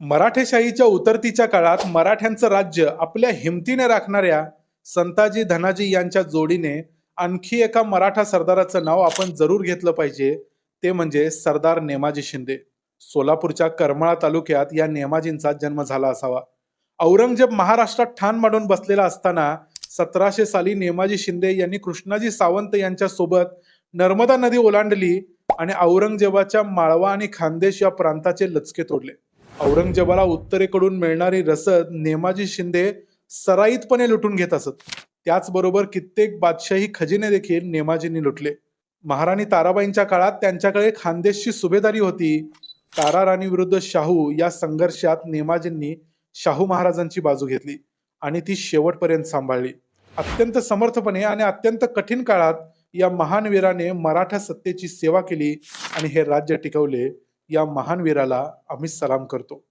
मराठेशाहीच्या उतरतीच्या काळात मराठ्यांचं राज्य आपल्या हिमतीने राखणाऱ्या संताजी धनाजी यांच्या जोडीने आणखी एका मराठा सरदाराचं नाव आपण जरूर घेतलं पाहिजे. ते म्हणजे सरदार नेमाजी शिंदे. सोलापूरच्या करमाळा तालुक्यात या नेमाजींचा जन्म झाला असावा. औरंगजेब महाराष्ट्रात ठाण मांडून बसलेला असताना सतराशे साली नेमाजी शिंदे यांनी कृष्णाजी सावंत यांच्या सोबत नर्मदा नदी ओलांडली आणि औरंगजेबाच्या माळवा आणि खानदेश या प्रांताचे लचके तोडले. औरंगजेबाला उत्तरेकडून मिळणारी रसद नेमाजी शिंदे सराईतपणे लुटून घेत असत. त्याचबरोबर कित्येक बादशाही खजिने देखील नेमाजींनी लुटले. महाराणी ताराबाईंच्या काळात त्यांच्याकडे खानदेशची सुभेदारी होती. तारा राणी विरुद्ध शाहू या संघर्षात नेमाजींनी शाहू महाराजांची बाजू घेतली आणि ती शेवटपर्यंत सांभाळली. अत्यंत समर्थपणे आणि अत्यंत कठीण काळात या महान वीराने मराठा सत्तेची सेवा केली आणि हे राज्य टिकवले. या महान वीराला आम्ही सलाम करतो.